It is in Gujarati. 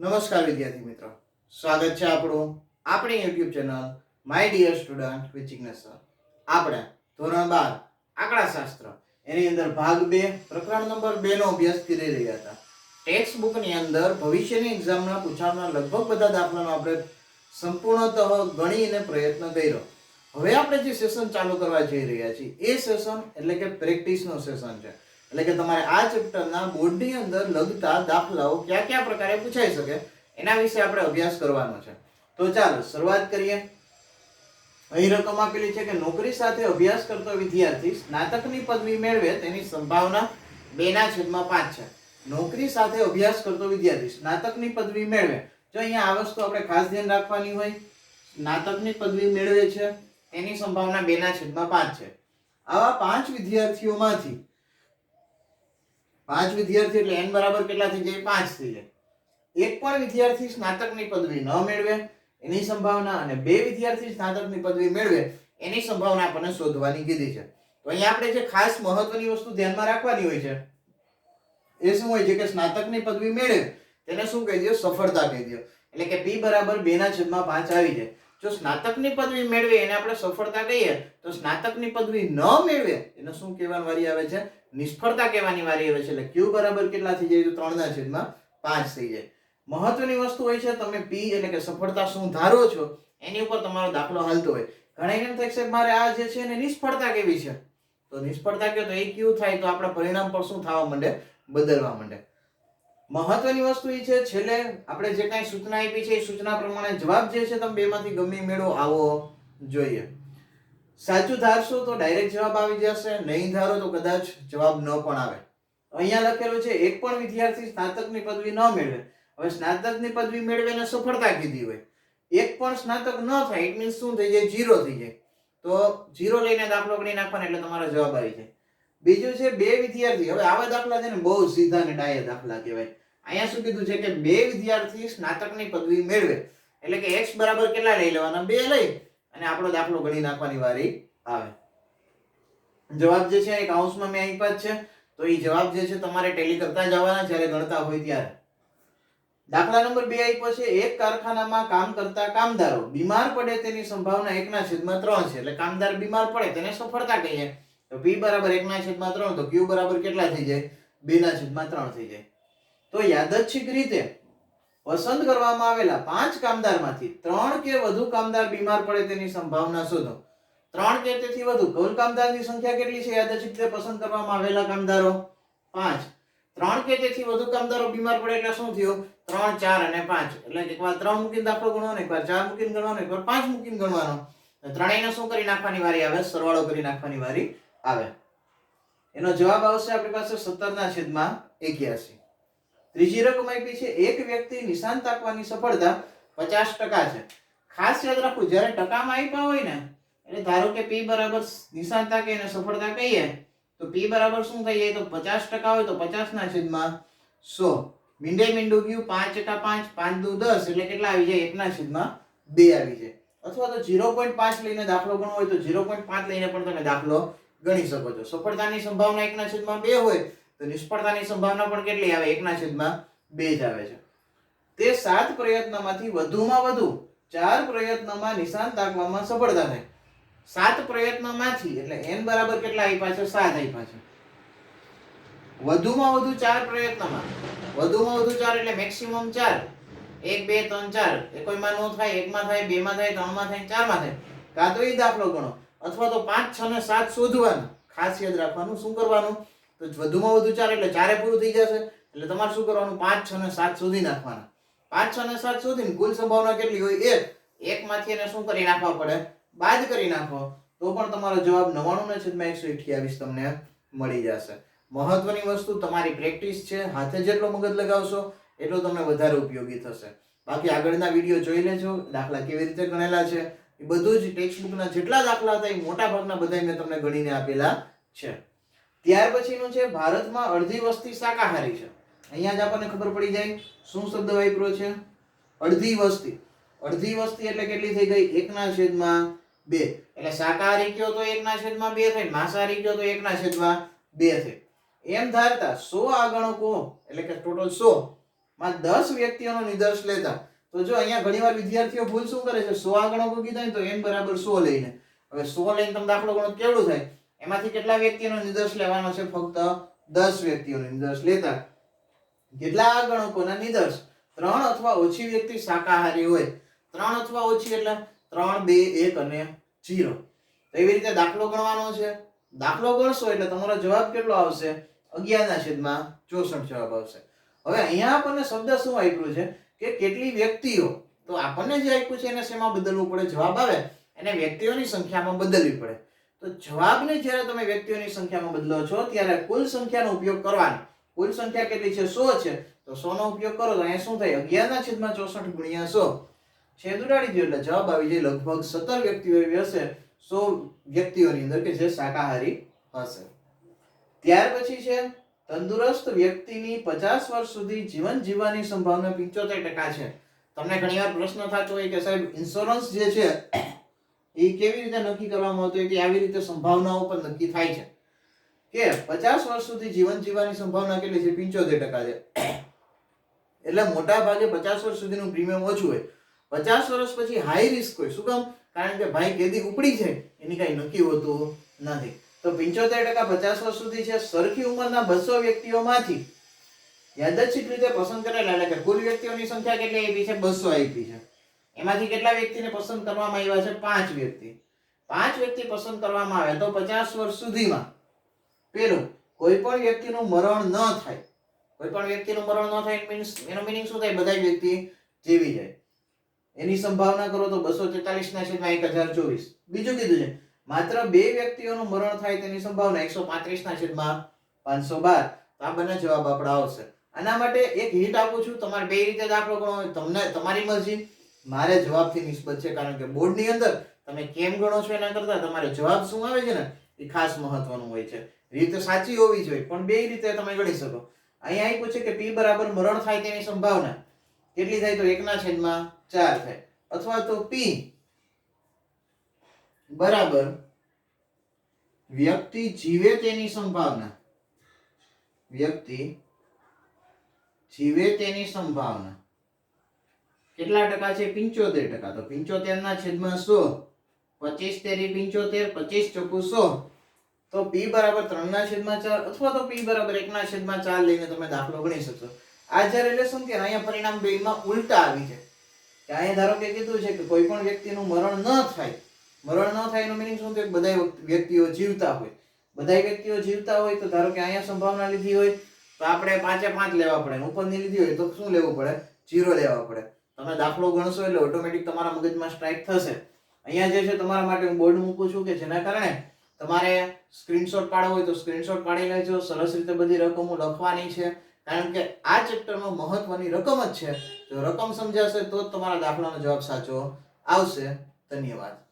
નમસ્કાર વિદ્યાર્થી મિત્રો. સ્વાગત છે આપણું આપણી YouTube channel my dear student with Jignesh sir આપણે ધોરણ બાર આંકડાશાસ્ત્ર, એની અંદર ભાગ બે, પ્રકરણ નંબર બે નો અભ્યાસ કરી રહ્યા હતા. ટેક્સ્ટ બુકની અંદર ભવિષ્યની એક્ઝામના પૂછાવના લગભગ બધા દાખલાનો આપણે સંપૂર્ણતઃ ગણીને પ્રયત્ન કર્યો. હવે આપણે જે સેશન ચાલુ કરવા જઈ રહ્યા છીએ, એ સેશન એટલે કે પ્રેક્ટિસનો સેશન છે. એટલે કે તમારે આ ચેપ્ટરના બોર્ડની અંદર લગતા દાખલાઓ કયા કયા પ્રકારે પૂછાઈ શકે, એના વિશે આપણે અભ્યાસ કરવાનો છે. તો ચાલો, શરૂઆત કરીએ. અહીં રકમ આપેલી છે કે નોકરી સાથે અભ્યાસ કરતો વિદ્યાર્થી સ્નાતકની પદવી મેળવે તેની સંભાવના બેના છેદમાં પાંચ છે. નોકરી સાથે અભ્યાસ કરતો વિદ્યાર્થી સ્નાતકની પદવી મેળવે. જો અહીંયા આ વસ્તુ આપણે ખાસ ધ્યાન રાખવાની હોય, સ્નાતકની પદવી મેળવે છે, તેની સંભાવના બેના છેદમાં પાંચ છે. આવા પાંચ વિદ્યાર્થીઓમાંથી પાંચ વિદ્યાર્થી એટલે એન બરાબર કેટલા થઈ જાય? પાંચ થઈ જાય. એક પણ વિદ્યાર્થી સ્નાતકની પદવી ન મેળવે, એની સંભાવના અને બે વિદ્યાર્થી સ્નાતકની પદવી મેળવે, એની સંભાવના આપણને શોધવાની કીધી છે. તો અહીંયા આપણે જે ખાસ મહત્વની વસ્તુ ધ્યાનમાં રાખવાની હોય છે, એ શું હોય છે કે સ્નાતકની પદવી મેળવે, તેને શું કહી દો સફળતા કહી દો એટલે કે પી બરાબર બે ના છેદમાં પાંચ આવી જાય. જો સ્નાતકની પદવી મેળવે એને આપણે સફળતા કહીએ, તો સ્નાતકની પદવી ન મેળવે, એને શું કહેવાની વારી આવે છે? નિષ્ફળતા કહેવાની વારી આવે છે. એટલે ક્યુ બરાબર કેટલા થઈ જાય? તો ત્રણના છેદમાં પાંચ થઈ જાય. મહત્વની વસ્તુ હોય છે, તમે પી એટલે કે સફળતા શું ધારો છો, એની ઉપર તમારો દાખલો હાલતો હોય. ઘણા એમ થાય છે મારે આ જે છે એને નિષ્ફળતા કેવી છે? તો નિષ્ફળતા કહો તો એ ક્યુ થાય, તો આપણા પરિણામ પર શું થવા માંડે? બદલવા માંડે. મહત્વની વસ્તુ એ છે, છેલ્લે આપણે જે કાંઈ સૂચના આપી છે, એ સૂચના પ્રમાણે જવાબ જે છે, તમે બેમાંથી ગમે મેળો આવો જોઈએ. સાચું ધારશો તો ડાયરેક્ટ જવાબ આવી જશે, નહીં ધારો તો કદાચ જવાબ ન પણ આવે. અહીંયા લખેલું છે, એક પણ વિદ્યાર્થી સ્નાતકની પદવી ન મેળવે. હવે સ્નાતકની પદવી મેળવે ને સફળતા કીધી હોય. એક પણ સ્નાતક ન થાય ઇટ મીન્સ શું થઈ જાય? જીરો થઈ જાય. તો જીરો લઈને દાખલો ગણી નાખવાનો એટલે તમારો જવાબ આવી જાય. બીજું છે બે વિદ્યાર્થી. હવે આવા દાખલા છે ને બહુ સીધા ને ડાયા દાખલા કહેવાય. અહીંયા શું કીધું છે કે બે વિદ્યાર્થી સ્નાતકની પદવી મેળવે. એટલે કે એક્સ બરાબર કેટલા લઈ લેવાના? બે લઈ. અને આપણો દાખલો ગણી નાખવાની વારી આવે. જવાબ જે છે એક કાઉન્સમાં મેં આપ્યા જ છે. તો એ જવાબ જે છે તમારે ટેલી કરતા જવાના જ્યારે ગણતા હોય ત્યારે. દાખલા નંબર બે આપ્યો છે. એક કારખાનામાં કામ કરતા કામદારો બીમાર પડે તેની સંભાવના એકના છેદમાં ત્રણ છે. એટલે કામદાર બીમાર પડે તેને સફળતા કહીએ. તો p બરાબર એકના છેદમાં ત્રણ, તો q બરાબર કેટલા થઈ જાય? બેના છેદમાં ત્રણ થઈ જાય. તો યાદચ્છિક રીતે પસંદ કરવામાં આવેલા પાંચ કામદારમાંથી ત્રણ કે વધુ કામદાર બીમાર પડે તેની સંભાવના શોધો. ત્રણ કે તેથી વધુ, કુલ કામદારની સંખ્યા કેટલી છે? યાદચ્છિક રીતે પસંદ કરવામાં આવેલા કામદારો પાંચ. ત્રણ કે તેથી વધુ કામદારો બીમાર પડે એટલે શું થયું? ત્રણ, ચાર અને પાંચ. એટલે એકવાર ત્રણ મૂકીને દાખલો ગણવાનો, એકવાર ચાર મૂકીને ગણવાનો, એકવાર પાંચ મૂકીને ગણવાનો. ત્રણેયને શું કરી નાખવાની વારી આવે? સરવાળો કરી નાખવાની વારી આવે. એનો જવાબ આવશે આપણી પાસે સત્તર ના છેદમાં એક્યાસી. ત્રીજી રકમ આપી છે, એક વ્યક્તિ નિશાન તાકવાની સફળતા પચાસ ટકા છે. ખાસ યાદ રાખવું, જ્યારે ટકામાં આપ્યા હોય ને, એટલે ધારો કે પી બરાબર નિશાન તાકે અને સફળતા કહીએ, તો પી બરાબર શું થઈ જાય? તો પચાસ ટકા હોય તો પચાસ ના છેદમાં સો. મીંડે મીંડું ગયું, પાંચ એકા પાંચ પાંચ દુ દસ, એટલે કેટલા આવી જાય? એકના છેદમાં બે આવી જાય. અથવા તો ઝીરો પોઈન્ટ પાંચ લઈને દાખલો ગણવો હોય તો ઝીરો પોઈન્ટ પાંચ લઈને પણ તમે દાખલો ગણી શકો છો. સફળતાની સંભાવના એકના છેદમાં બે હોય, તો નિષ્ફળતાની સંભાવના પણ કેટલી આવે? એકના છેદમાં બે જ આવે છે. તે સાત પ્રયત્નમાંથી વધુમાં વધુ ચાર પ્રયત્નમાં નિશાન તાકવામાં સફળતા થાય. સાત પ્રયત્નમાંથી, એટલે n બરાબર કેટલા આપ્યા છે? સાત આપ્યા છે. વધુમાં વધુ ચાર પ્રયત્નમાં. વધુમાં વધુ ચાર એટલે મેક્સિમમ ચાર. એક, બે, ત્રણ, ચાર. એકોઈમાં નો થાય, એકમાં થાય, બેમાં થાય, ત્રણમાં થાય, ચારમાં થાય. કાં તો એ દાખલો ગણો. અથવા તો પાંચ, છ ને સાત શોધવાના. ખાસ યાદ રાખવાનું, શું કરવાનું? તો વધુમાં વધુ ચાર, એટલે ચારે પૂરું થઈ જશે. એટલે તમારે શું કરવાનું? પાંચ, છ ને સાત શોધી નાખવાના. પાંચ, છ ને સાત શોધીને કુલ સંભાવના કેટલી હોય? એક. એકમાંથી એને શું કરી નાખવા પડે? બાદ કરી નાખો. તો પણ તમારો જવાબ નવાણું ને છેદમાં એકસો અઠ્યાવીસ તમને મળી જશે. મહત્વની વસ્તુ તમારી પ્રેક્ટિસ છે. હાથે જેટલો મગજ લગાવશો, એટલો તમને વધારે ઉપયોગી થશે. બાકી આગળના વીડિયો જોઈ લેજો. દાખલા કેવી રીતે ગણેલા છે? એ બધું જ ટેક્સ્ટ બુકના જેટલા દાખલા હતા એ મોટા ભાગના બધા મેં તમને ગણીને આપેલા છે. ત્યાર પછીનું છે, ભારતમાં અડધી વસ્તી શાકાહારી છે. અહીંયા જ આપણને ખબર પડી જાય શું શબ્દ વાપરો છે? અડધી વસ્તી. અડધી વસ્તી એટલે કેટલી થઈ ગઈ? એકના છેદમાં બે. એટલે શાકાહારી કયો તો એકના છેદમાં બે થાય? માંસાહારી કયો તો એકના છેદમાં બે થાય? એમ ધારતા સો આગણકો, એટલે કે ટોટલ સો, માં દસ વ્યક્તિઓનો નિદર્શ લેતા તો જો અહીંયા ઘણીવાર વિદ્યાર્થીઓ ભૂલ શું કરે છે? સો આ ગણકો કીધા તો n બરાબર સો લઈને હવે સો લઈને તમે દાખલો ગણો કેવડું થાય? એમાંથી કેટલા વ્યક્તિનો નિદર્શ લેવાનો છે? ફક્ત દસ વ્યક્તિઓનો નિદર્શ લેતા. કેટલા ગણકોના નિદર્શ ત્રણ અથવા ઓછી વ્યક્તિ શાકાહારી હોય. ત્રણ અથવા ઓછી એટલે ત્રણ, બે, એક અને જીરો તો એવી રીતે દાખલો ગણવાનો છે. દાખલો ગણશો એટલે તમારો જવાબ કેટલો આવશે? અગિયારના છેદમાં ચોસઠ જવાબ આવશે. હવે અહીંયા આપણને શબ્દ શું આપ્યું છે? કે કેટલી વ્યક્તિઓ, તો આપણને જે આપ્યું છે એને શેમાં બદલવું પડે? જવાબ આવે. એને વ્યક્તિઓની સંખ્યામાં બદલવી પડે. તો જવાબને જ્યારે તમે વ્યક્તિઓની સંખ્યામાં બદલો છો, ત્યારે કુલ સંખ્યાનો ઉપયોગ કરવાનો. કુલ સંખ્યા કેટલી છે? સો છે. તો સો નો ઉપયોગ કરો તો અહીંયા શું થાય? અગિયારના છેદમાં ચોસઠ ગુણ્યા સો. છેદ ઉડાડી દો એટલે જવાબ આવી જાય લગભગ સત્તર વ્યક્તિઓ એવી હશે સો વ્યક્તિઓની અંદર કે જે શાકાહારી હશે. ત્યાર પછી છે તંદુરસ્ત વ્યક્તિની પચાસ વર્ષ સુધી જીવન જીવવાની સંભાવના પિંચોતેર ટકા છે. તમને ઘણીવાર પ્રશ્ન થતો હોય કે સાહેબ ઇન્સ્યોરન્સ જે છે, એ કેવી રીતે નક્કી કરવામાં આવતું હોય કે આવી રીતે સંભાવનાઓ પણ નક્કી થાય છે. કે પચાસ વર્ષ સુધી જીવન જીવવાની સંભાવના કેટલી છે? પિંચોતેર ટકા છે. એટલે મોટા ભાગે પચાસ વર્ષ સુધીનું પ્રીમિયમ ઓછું હોય. પચાસ વર્ષ પછી હાઈ રિસ્ક હોય. શું કામ? કારણ કે ભાઈ કેદી ઉપડી જાય. એની કાંઈ નક્કી હોતું નથી. તો પિંચોતેર ટકા પચાસ વર્ષ સુધી છે. સરખી ઉંમરના બસો વ્યક્તિઓમાંથી યાદચ્છિક રીતે પસંદ કરેલા? એટલે કે કુલ વ્યક્તિઓની સંખ્યા કેટલી આપી છે? બસો આપી છે. એમાંથી કેટલા વ્યક્તિને પસંદ કરવામાં આવ્યા છે? પાંચ વ્યક્તિ. પાંચ વ્યક્તિ પસંદ કરવામાં આવે તો પચાસ વર્ષ સુધીમાં પેલું, કોઈ પણ વ્યક્તિનું મરણ ન થાય. કોઈ પણ વ્યક્તિનું મરણ ન થાય મીન્સ એનો મિનિંગ શું થાય? બધા વ્યક્તિ જીવી જાય. એની સંભાવના કરો તો બસો તેતાલીસ ના છેદમાં એક હજાર ચોવીસ. બીજું કીધું છે. માત્ર બે વ્યક્તિઓનું મરણ થાય તેની સંભાવના એકસો પાંત્રીસ ના છેદમાં પાંચસો બાર. આ બંને જવાબ આપણા આવશે. આના માટે એક હિટ આપું છું. તમારે બે રીતે દાખલો ગણો તમને તમારી મરજી. મારે જવાબથી નિસ્બત છે કારણ કે બોર્ડની અંદર તમે કેમ ગણો છો એના કરતા તમારે જવાબ શું આવે છે ને એ ખાસ મહત્વનું હોય છે. રીત સાચી હોવી જોઈએ, પણ બે રીતે તમે ગણી શકો. અહીંયા આપ્યું છે કે પી બરાબર મરણ થાય તેની સંભાવના કેટલી થાય તો એકના છેદમાં ચાર થાય. અથવા તો પી બરાબર. વ્યક્તિ જીવે તેની સંભાવના. વ્યક્તિ જીવે તેની સંભાવના. કેટલા ટકા છે? પિંચોતેર ટકા. તો પિંચોતેર ના છેદમાં સો, પચીસ તેરી પિંચોતેર, પચીસ ચોખ્ખું સો. તો પી બરાબર ત્રણ ના છેદમાં ચાર અથવા તો પી બરાબર એક ના છેદમાં ચાર લઈને તમે દાખલો ગણી શકશો. આ જ્યારે રિલેશન કે અહીંયા પરિણામ બે માં ઉલટા આવી છે અહીંયા ધારો કે કીધું છે કે કોઈ પણ વ્યક્તિનું મરણ ન થાય. મરણ ન થાય એનું મિનિંગ શું થાય બધા વ્યક્તિઓ જીવતા હોય. બધા વ્યક્તિઓ જીવતા હોય તો ધારો કે અહીંયા સંભાવના લીધી હોય તો આપણે પાંચે પાંચ લેવા પડે. ઉપરની લીધી હોય તો શું લેવું પડે? જીરો લેવા પડે. તમે દાખલો ગણશો એટલે ઓટોમેટિક તમારા મગજમાં સ્ટ્રાઇક થશે. અહીંયા જે છે તમારા માટે હું બોર્ડ મૂકું છું કે જેના કારણે તમારે સ્ક્રીનશોટ પાડવો હોય તો સ્ક્રીનશોટ પાડી લેજો. સરસ રીતે બધી રકમો લખવાની છે. કારણ કે આ ચેપ્ટરમાં મહત્વની રકમ જ છે. જો રકમ સમજાશે તો જ તમારા દાખલાનો જવાબ સાચો આવશે. ધન્યવાદ.